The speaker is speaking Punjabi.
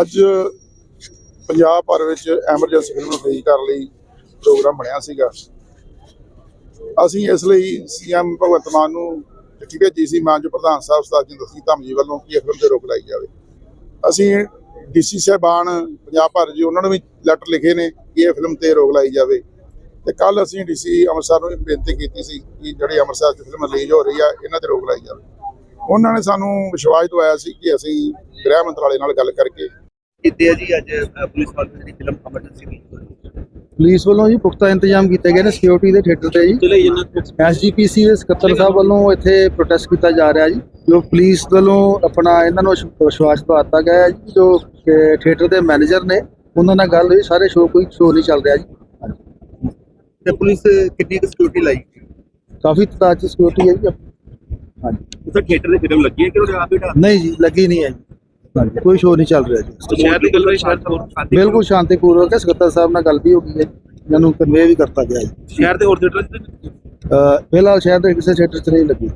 ਅੱਜ ਪੰਜਾਬ ਭਰ ਵਿੱਚ ਐਮਰਜੈਂਸੀ ਫਿਲਮ ਰਿਲੀਜ਼ ਕਰਨ ਲਈ ਪ੍ਰੋਗਰਾਮ ਬਣਿਆ ਸੀਗਾ। ਅਸੀਂ ਇਸ ਲਈ ਸੀਐਮ ਭਗਵੰਤ ਮਾਨ ਨੂੰ ਚਿੱਠੀ ਭੇਜੀ ਸੀ, ਮਾਨਯੋਗ ਪ੍ਰਧਾਨ ਸਾਹਿਬ ਸਰਦਾਰ ਜਿੰਦਰ ਸਿੰਘ ਧਾਮ ਵੱਲੋਂ ਕਿ ਇਹ ਫਿਲਮ ਤੇ ਰੋਕ ਲਾਈ ਜਾਵੇ। ਅਸੀਂ ਡੀਸੀ ਸਾਹਿਬਾਨ, ਪੰਜਾਬ ਭਰ ਜੀ, ਉਹਨਾਂ ਨੂੰ ਵੀ ਲੈਟਰ ਲਿਖੇ ਨੇ ਕਿ ਇਹ ਫਿਲਮ ਤੇ ਰੋਕ ਲਾਈ ਜਾਵੇ। ਤੇ ਕੱਲ ਅਸੀਂ ਡੀਸੀ ਅੰਮ੍ਰਿਤਸਰ ਨੂੰ ਬੇਨਤੀ ਕੀਤੀ ਸੀ ਕਿ ਜਿਹੜੀ ਅੰਮ੍ਰਿਤਸਰ 'ਚ ਫਿਲਮ ਰਿਲੀਜ਼ ਹੋ ਰਹੀ ਆ, ਇਹਨਾਂ ਤੇ ਰੋਕ ਲਾਈ ਜਾਵੇ। ਉਹਨਾਂ ਨੇ ਸਾਨੂੰ ਵਿਸ਼ਵਾਸ ਦਿਵਾਇਆ ਸੀ ਕਿ ਅਸੀਂ ਗ੍ਰਹਿ ਮੰਤਰਾਲੇ ਨਾਲ ਗੱਲ ਕਰਕੇ ਕੀਤੇ ਆ ਜੀ ਅੱਜ ਪੁਲਿਸ ਵਾਲੇ ਦੀ ਫਿਲਮ ਐਮਰਜੈਂਸੀ ਦੀ? ਪੁਲਿਸ ਵੱਲੋਂ ਜੀ ਪੁਖਤਾ ਇੰਤਜ਼ਾਮ ਕੀਤੇ ਗਏ ਨੇ ਸਿਕਿਉਰਿਟੀ ਦੇ ਥੀਏਟਰ ਤੇ ਜੀ। ਐਸਜੀਪੀਸੀ ਦੇ ਸਕੱਤਰ ਸਾਹਿਬ ਵੱਲੋਂ ਇੱਥੇ ਪ੍ਰੋਟੈਸਟ ਕੀਤਾ ਜਾ ਰਿਹਾ ਜੀ। ਜੋ ਪੁਲਿਸ ਵੱਲੋਂ ਆਪਣਾ ਇਹਨਾਂ ਨੂੰ ਵਿਸ਼- ਵਿਸ਼ਵਾਸ ਦਿਵਾਤਾ ਗਿਆ ਜੀ ਜੋ ਥੀਏਟਰ ਦੇ ਮੈਨੇਜਰ ਨੇ ਉਹਨਾਂ ਨਾਲ ਗੱਲ ਹੋਈ ਸਾਰੇ ਸ਼ੋਅ ਕੋਈ ਸ਼ੋਅ ਨਹੀਂ ਚੱਲ ਰਿਹਾ ਜੀ। ਤੇ ਪੁਲਿਸ ਕਿੰਨੀ ਕੁ ਸਿਕਿਉਰਿਟੀ ਲਾਈ? ਕਾਫੀ ਤਾਦਾਦ ਚ ਸਿਕਿਉਰਿਟੀ ਹੈ ਜੀ। ਹਾਂਜੀ। ਉਸੇ ਥੀਏਟਰ ਦੇ ਫਿਲਮ ਲੱਗੀ ਹੈ ਕਿ ਉਹਦੇ ਆਪ ਹੀ ਢਾਹ? ਨਹੀਂ ਜੀ ਲੱਗੀ ਨਹੀਂ ਹੈ ਜੀ। ਹਾਂਜੀ, ਕੋਈ ਸ਼ੋਅ ਨਹੀਂ ਚੱਲ ਰਿਹਾ ਜੀ। ਸ਼ਹਿਰ ਦੀ ਗੱਲ ਹੋਈ ਸ਼ਹਿਰ ਤੋਂ ਸ਼ਾਂਤੀ ਬਿਲਕੁਲ ਸ਼ਾਂਤੀਪੂਰਵਕ ਹੈ ਸਕੱਤਰ ਸਾਹਿਬ ਨਾਲ ਗੱਲ ਵੀ ਹੋ ਗਈ ਹੈ। ਇਹਨਾਂ ਨੂੰ ਕਨਵੇ ਵੀ ਕਰਤਾ ਗਿਆ ਜੀ। ਸ਼ਹਿਰ ਦੇ ਹੋਰ ਥੀਏਟਰ ਚ? ਅਹ ਫਿਲਹਾਲ ਸ਼ਹਿਰ ਦੇ ਕਿਸੇ ਥੀਏਟਰ 'ਚ ਨਹੀਂ ਲੱਗੀ।